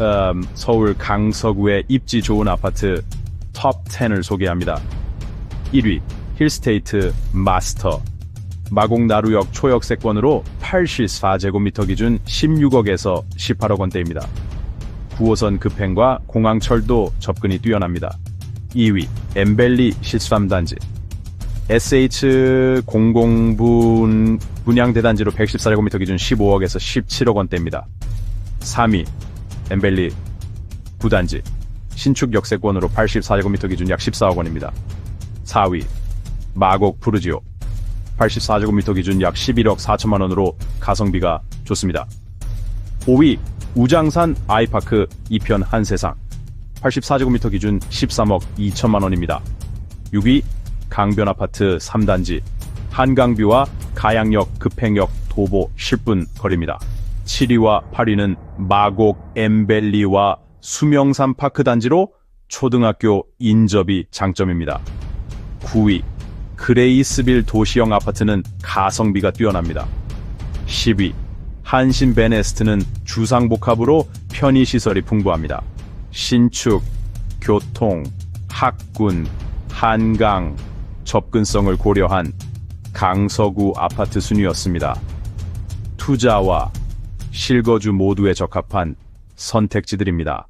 음, 서울 강서구의 입지 좋은 아파트 톱 10을 소개합니다. 1위 힐스테이트 마스터 마곡 나루역 초역세권으로 84제곱미터 기준 16억에서 18억 원대입니다. 9호선 급행과 공항철도 접근이 뛰어납니다. 2위 엠벨리 실수함단지 SH 공공분 분양대단지로 114제곱미터 기준 15억에서 17억 원대입니다. 3위 엠벨리 부단지 신축 역세권으로 84제곱미터 기준 약 14억 원입니다. 4위 마곡 푸르지오 84제곱미터 기준 약 11억 4천만 원으로 가성비가 좋습니다. 5위 우장산 아이파크 2편 한세상 84제곱미터 기준 13억 2천만 원입니다. 6위 강변 아파트 3단지 한강뷰와 가양역 급행역 도보 10분 거리입니다. 7위와 8위는 마곡 엠벨리와 수명산 파크 단지로 초등학교 인접이 장점입니다. 9위 그레이스빌 도시형 아파트는 가성비가 뛰어납니다. 10위 한신 베네스트는 주상복합으로 편의시설이 풍부합니다. 신축, 교통, 학군, 한강, 접근성을 고려한 강서구 아파트 순위였습니다. 투자와 실거주 모두에 적합한 선택지들입니다.